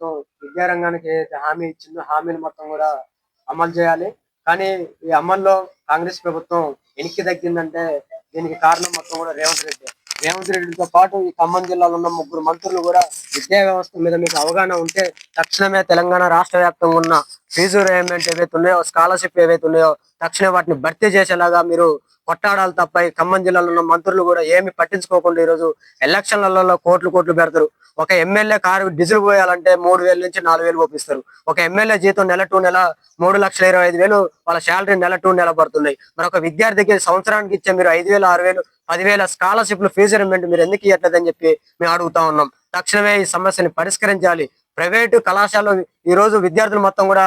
ప్రభుత్వం విద్యారంగానికి ఏదైతే హామీ ఇచ్చిందో హామీలు మొత్తం కూడా అమలు చేయాలి. కానీ ఈ అమల్లో కాంగ్రెస్ ప్రభుత్వం వెనక్కి తగ్గిందంటే దీనికి కారణం మొత్తం కూడా రేవంత్ రెడ్డి. రేవంత్ రెడ్డితో పాటు ఈ ఖమ్మం జిల్లాలో ఉన్న ముగ్గురు మంత్రులు కూడా విద్యా వ్యవస్థ మీద మీకు అవగాహన ఉంటే తక్షణమే తెలంగాణ రాష్ట్ర వ్యాప్తంగా ఉన్న ఫీజు రేమెంట్ ఏవైతే ఉన్నాయో స్కాలర్షిప్ ఏవైతే ఉన్నాయో తక్షణమే వాటిని భర్తీ చేసేలాగా మీరు కొట్టాడాలి తప్ప ఈ ఖమ్మం జిల్లాలో ఉన్న మంత్రులు కూడా ఏమి పట్టించుకోకుండా ఈరోజు ఎలక్షన్లలో కోట్లు కోట్లు పెడతారు. ఒక ఎమ్మెల్యే కారు డీజిల్ పోయాలంటే మూడు వేల నుంచి నాలుగు వేలు పోపిస్తారు ఒక ఎమ్మెల్యే జీతం నెల టూ నెల మూడు లక్షల ఇరవై ఐదు వేలు వాళ్ళ శాలరీ నెల టూ నెల పడుతున్నాయి. మరి ఒక విద్యార్థికి సంవత్సరానికి ఇచ్చే మీరు ఐదు వేలు ఆరు వేలు పదివేల స్కాలర్షిప్లు ఫీజు రిమెంట్ మీరు ఎందుకు ఇవ్వట్లేదని చెప్పి మేము అడుగుతా ఉన్నాం. తక్షణమే ఈ సమస్యని పరిష్కరించాలి. ప్రైవేటు కళాశాలలో ఈ రోజు విద్యార్థులు మొత్తం కూడా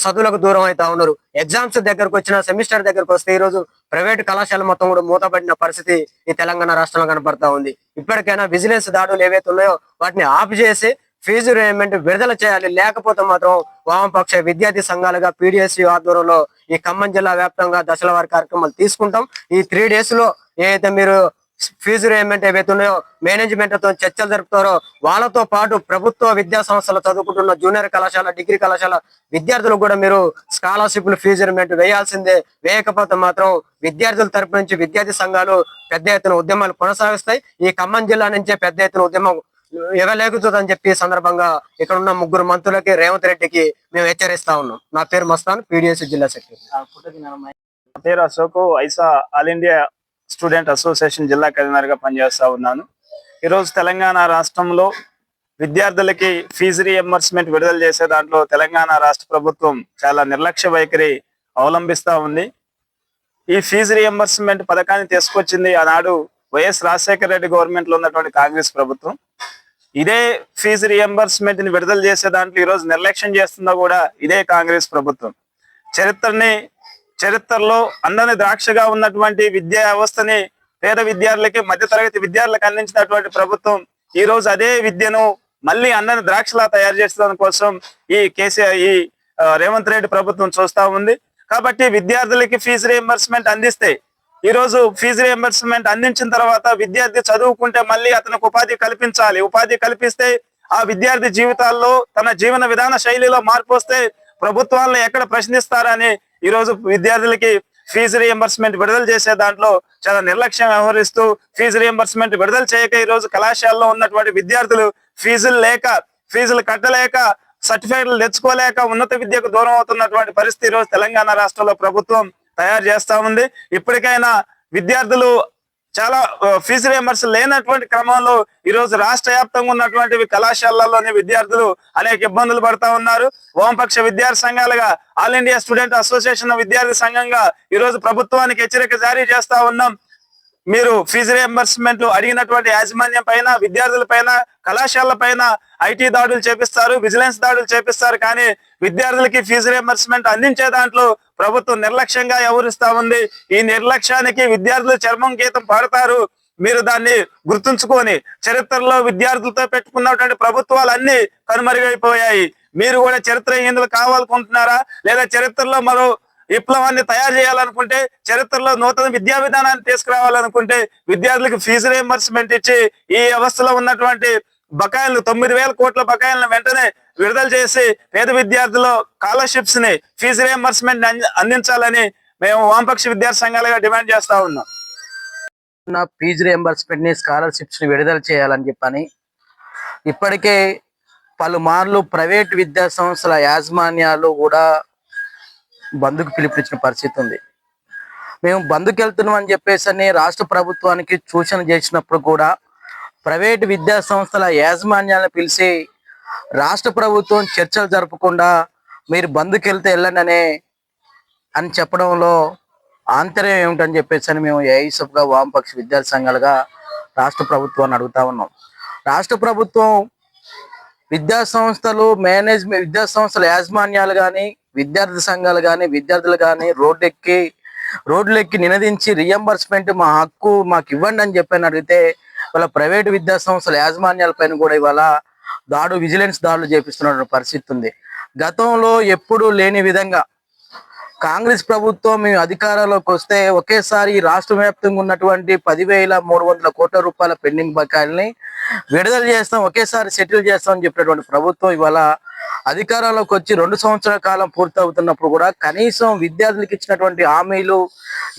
చదువులకు దూరం అవుతా ఉన్నారు. ఎగ్జామ్స్ దగ్గరకు వచ్చిన సెమిస్టర్ దగ్గరకు వస్తే ఈ రోజు ప్రైవేట్ కళాశాల మొత్తం కూడా మూతపడిన పరిస్థితి ఈ తెలంగాణ రాష్ట్రంలో కనపడతా ఉంది. ఇప్పటికైనా విజిలెన్స్ దాడులు ఏవైతే ఉన్నాయో వాటిని ఆఫ్ చేసి ఫీజు రేమెంట్ విడుదల చేయాలి. లేకపోతే మాత్రం వామపక్ష విద్యార్థి సంఘాలుగా పీడిఎస్సి ఆధ్వర్యంలో ఈ ఖమ్మం జిల్లా వ్యాప్తంగా దశల వారి కార్యక్రమాలు తీసుకుంటాం. ఈ త్రీ డేస్లో ఏదైతే మీరు ఫీజు రేమెంట్ ఏవైతే ఉన్నాయో మేనేజ్మెంట్తో చర్చలు జరుపుతారో వాళ్ళతో పాటు ప్రభుత్వ విద్యా సంస్థలు చదువుకుంటున్న జూనియర్ కళాశాల డిగ్రీ కళాశాల విద్యార్థులకు కూడా మీరు స్కాలర్షిప్లు ఫీజు రేమెంట్ వేయాల్సిందే. వేయకపోతే మాత్రం విద్యార్థుల తరపు నుంచి విద్యార్థి సంఘాలు పెద్ద ఎత్తున ఉద్యమాలు కొనసాగిస్తాయి. ఈ ఖమ్మం జిల్లా నుంచే పెద్ద ఎత్తున ఉద్యమం ఇవ్వలేకుతుందని చెప్పి సందర్భంగా ఇక్కడ ఉన్న ముగ్గురు మంత్రులకి రేవంత్ రెడ్డికి మేము హెచ్చరిస్తా ఉన్నాం. నా పేరు మస్తాన్ పీడిఎస్ జిల్లా సెక్రటరీ. పేరు Ashok AISA all India student association జిల్లా కన్వీనర్ పనిచేస్తూ ఉన్నాను. ఈరోజు తెలంగాణ రాష్ట్రంలో విద్యార్థులకి ఫీజు రియంబర్స్మెంట్ విడుదల చేసే దాంట్లో తెలంగాణ రాష్ట్ర ప్రభుత్వం చాలా నిర్లక్ష్య వైఖరి అవలంబిస్తా ఉంది. ఈ ఫీజు రియంబర్స్మెంట్ పథకాన్ని తీసుకొచ్చింది ఆనాడు వైఎస్ రాజశేఖర రెడ్డి గవర్నమెంట్లో ఉన్నటువంటి కాంగ్రెస్ ప్రభుత్వం. ఇదే ఫీజు రియంబర్స్మెంట్ని విడుదల చేసే దాంట్లో ఈరోజు నిర్లక్ష్యం చేస్తుందో కూడా ఇదే కాంగ్రెస్ ప్రభుత్వం. చరిత్రని చరిత్రలో అందని ద్రాక్షగా ఉన్నటువంటి విద్యా వ్యవస్థని పేద విద్యార్థులకి మధ్యతరగతి విద్యార్థులకు అందించినటువంటి ప్రభుత్వం ఈ రోజు అదే విద్యను మళ్ళీ అందని ద్రాక్షలా తయారు చేసడం కోసం ఈ కేసీఆర్ ఈ రేవంత్ రెడ్డి ప్రభుత్వం చూస్తా ఉంది. కాబట్టి విద్యార్థులకి ఫీజు రియంబర్స్మెంట్ అందిస్తే ఈ రోజు ఫీజు రియంబర్స్మెంట్ అందించిన తర్వాత విద్యార్థి చదువుకుంటే మళ్ళీ అతనికి ఉపాధి కల్పించాలి. ఉపాధి కల్పిస్తే ఆ విద్యార్థి జీవితాల్లో తన జీవన విధాన శైలిలో మార్పు వస్తే ప్రభుత్వాలను ఎక్కడ ప్రశ్నిస్తారని ఈ రోజు విద్యార్థులకి ఫీజు రియంబర్స్మెంట్ విడుదల చేసే దాంట్లో చాలా నిర్లక్ష్యం వ్యవహరిస్తూ ఫీజు రియంబర్స్మెంట్ విడుదల చేయక ఈ రోజు కళాశాలలో ఉన్నటువంటి విద్యార్థులు ఫీజులు లేక ఫీజులు కట్టలేక సర్టిఫికేట్లు తెచ్చుకోలేక ఉన్నత విద్యకు దూరం అవుతున్నటువంటి పరిస్థితి రోజు తెలంగాణ రాష్ట్రంలో ప్రభుత్వం తయారు చేస్తా ఉంది. ఇప్పటికైనా విద్యార్థులు చాలా ఫీజు రేమర్స్ లేనటువంటి క్రమంలో ఈ రోజు రాష్ట్ర వ్యాప్తంగా ఉన్నటువంటి కళాశాలలోని విద్యార్థులు అనేక ఇబ్బందులు పడతా ఉన్నారు. వామపక్ష విద్యార్థి సంఘాలుగా ఆల్ ఇండియా స్టూడెంట్ అసోసియేషన్ విద్యార్థి సంఘంగా ఈ రోజు ప్రభుత్వానికి హెచ్చరిక జారీ చేస్తా ఉన్నాం. మీరు ఫీజు రియంబర్స్మెంట్ అడిగినటువంటి యాజమాన్యం పైన విద్యార్థుల పైన కళాశాలల పైన ఐటీ దాడులు చేపిస్తారు విజిలెన్స్ దాడులు చేపిస్తారు. కానీ విద్యార్థులకి ఫీజు రియంబర్స్మెంట్ అందించే దాంట్లో ప్రభుత్వం నిర్లక్ష్యంగా వ్యవహరిస్తా ఉంది. ఈ నిర్లక్ష్యానికి విద్యార్థులు చర్మం గీతం పాడతారు. మీరు దాన్ని గుర్తుంచుకొని చరిత్రలో విద్యార్థులతో పెట్టుకున్నటువంటి ప్రభుత్వాలన్నీ కనుమరుగైపోయాయి. మీరు కూడా చరిత్రహీనులు కావాలనుకుంటున్నారా? లేదా చరిత్రలో మరో విప్లవాన్ని తయారు చేయాలనుకుంటే చరిత్రలో నూతన విద్యా విధానాన్ని తీసుకురావాలనుకుంటే విద్యార్థులకు ఫీజు రియంబర్స్మెంట్ ఇచ్చి ఈ వ్యవస్థలో ఉన్నటువంటి బకాయిలను తొమ్మిది వేల కోట్ల బకాయిలను వెంటనే విడుదల చేసి పేద విద్యార్థులు స్కాలర్షిప్స్ని ఫీజు రియంబర్స్మెంట్ అందించాలని మేము వామపక్ష విద్యార్థి సంఘాలుగా డిమాండ్ చేస్తా ఉన్నాం. నా ఫీజు రియంబర్స్మెంట్ని స్కాలర్షిప్స్ని విడుదల చేయాలని చెప్పని ఇప్పటికే పలుమార్లు ప్రైవేట్ విద్యా సంస్థల యాజమాన్యాలు కూడా బంధుకు పిలుపునిచ్చిన పరిస్థితి ఉంది. మేము బంధుకి వెళ్తున్నాం అని చెప్పేసి రాష్ట్ర ప్రభుత్వానికి సూచన చేసినప్పుడు కూడా ప్రైవేట్ విద్యా సంస్థల యాజమాన్యాలను పిలిచి రాష్ట్ర ప్రభుత్వం చర్చలు జరపకుండా మీరు బంధుకి వెళ్తే వెళ్ళండి అనే అని చెప్పడంలో ఆంతర్యం ఏమిటని చెప్పేసి అని మేము ఏఐసఫ్గా వామపక్ష విద్యార్థి సంఘాలుగా రాష్ట్ర ప్రభుత్వాన్ని అడుగుతా ఉన్నాం. రాష్ట్ర ప్రభుత్వం విద్యా సంస్థలు మేనేజ్మెంట్ విద్యా సంస్థల యాజమాన్యాలు కానీ విద్యార్థి సంఘాలు కానీ విద్యార్థులు కానీ రోడ్డెక్కి రోడ్లు ఎక్కి నినదించి రియంబర్స్మెంట్ మా హక్కు మాకు ఇవ్వండి అని చెప్పని అడిగితే వాళ్ళ ప్రైవేట్ విద్యా సంస్థల యాజమాన్యాల పైన కూడా ఇవాళ దాడు విజిలెన్స్ దాడులు చేపిస్తున్న పరిస్థితి ఉంది. గతంలో ఎప్పుడూ లేని విధంగా కాంగ్రెస్ ప్రభుత్వం మేము అధికారంలోకి వస్తే ఒకేసారి రాష్ట్ర వ్యాప్తంగా ఉన్నటువంటి పదివేల మూడు వందల కోట్ల రూపాయల పెండింగ్ బకాయిల్ని విడుదల చేస్తాం ఒకేసారి సెటిల్ చేస్తాం అని చెప్పినటువంటి ప్రభుత్వం ఇవాళ అధికారంలోకి వచ్చి రెండు సంవత్సరాల కాలం పూర్తవుతున్నప్పుడు కూడా కనీసం విద్యార్థులకు ఇచ్చినటువంటి హామీలు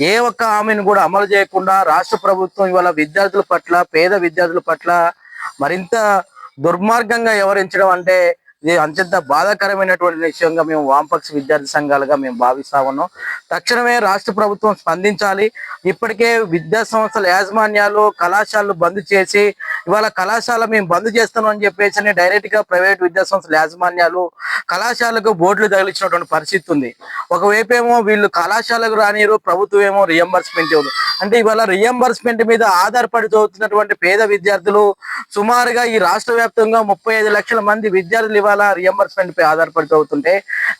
ఏ ఒక్క హామీని కూడా అమలు చేయకుండా రాష్ట్ర ప్రభుత్వం ఇవాళ విద్యార్థుల పట్ల పేద విద్యార్థుల పట్ల మరింత దుర్మార్గంగా వ్యవహరించడం అంటే ఇది అత్యంత బాధాకరమైనటువంటి విషయంగా మేము వామపక్ష విద్యార్థి సంఘాలుగా మేము భావిస్తా ఉన్నాం. తక్షణమే రాష్ట్ర ప్రభుత్వం స్పందించాలి. ఇప్పటికే విద్యా సంస్థల యాజమాన్యాలు కళాశాలలు బంద్ చేసి ఇవాళ కళాశాల మేము బంద్ చేస్తున్నాం అని చెప్పేసి డైరెక్ట్గా ప్రైవేట్ విద్యాసంస్థల యాజమాన్యాలు కళాశాలకు బోర్డులు తగిలించినటువంటి పరిస్థితి ఉంది. ఒకవైపు ఏమో వీళ్ళు కళాశాలకు రానిరు ప్రభుత్వం ఏమో రియంబర్స్మెంట్ ఇవ్వదు. అంటే ఇవాళ రియంబర్స్మెంట్ మీద ఆధారపడి చదువుతున్నటువంటి పేద విద్యార్థులు సుమారుగా ఈ రాష్ట్ర వ్యాప్తంగా ముప్పై ఐదు లక్షల మంది విద్యార్థులు ఇవాళ రియంబర్స్మెంట్ పై ఆధారపడి చదువుతుంటే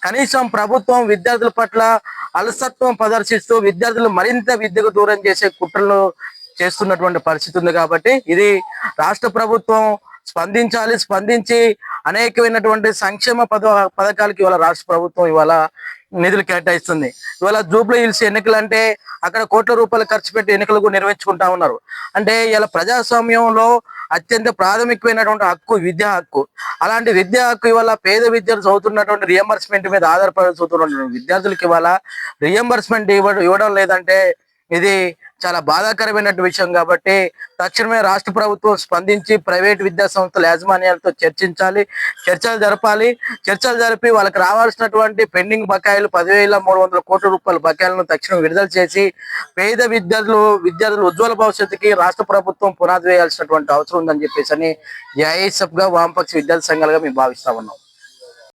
కనీసం ప్రభుత్వం విద్యార్థుల పట్ల అలసత్వం ప్రదర్శిస్తూ విద్యార్థులు మరింత విద్యకు దూరం చేసే కుట్రలు చేస్తున్నటువంటి పరిస్థితి ఉంది కాబట్టి ఇది రాష్ట్ర ప్రభుత్వం స్పందించాలి స్పందించి అనేకమైనటువంటి సంక్షేమ పద పథకాలకి ఇవాళ రాష్ట్ర ప్రభుత్వం ఇవాళ నిధులు కేటాయిస్తుంది. ఇవాళ జూబ్లీ హిల్స్ ఎన్నికలు అంటే అక్కడ కోట్ల రూపాయలు ఖర్చు పెట్టి ఎన్నికలు నిర్వహించుకుంటా ఉన్నారు. అంటే ఇలా ప్రజాస్వామ్యంలో అత్యంత ప్రాథమికమైనటువంటి హక్కు విద్యా హక్కు. అలాంటి విద్యా హక్కు ఇవాళ పేద విద్యార్థులు చదువుతున్నటువంటి రియంబర్స్మెంట్ మీద ఆధారపడి చదువుతున్నటువంటి విద్యార్థులకు ఇవాళ రియంబర్స్మెంట్ ఇవ్వడం ఇవ్వడం లేదంటే ఇది చాలా బాధాకరమైనటువంటి విషయం కాబట్టి తక్షణమే రాష్ట్ర ప్రభుత్వం స్పందించి ప్రైవేట్ విద్యా సంస్థల యాజమాన్యాలతో చర్చించాలి. చర్చలు జరపాలి. చర్చలు జరిపి వాళ్ళకి రావాల్సినటువంటి పెండింగ్ బకాయిలు పదివేల మూడు వందల కోట్ల రూపాయల బకాయిలను తక్షణం విడుదల చేసి పేద విద్యార్థులు విద్యార్థుల ఉజ్వల భవిష్యత్తుకి రాష్ట్ర ప్రభుత్వం పునాది వేయాల్సినటువంటి అవసరం ఉందని చెప్పేసి అని ఏఐఎస్ఎఫ్గా వామపక్ష విద్యార్థి సంఘాలుగా మేము భావిస్తా ఉన్నాం.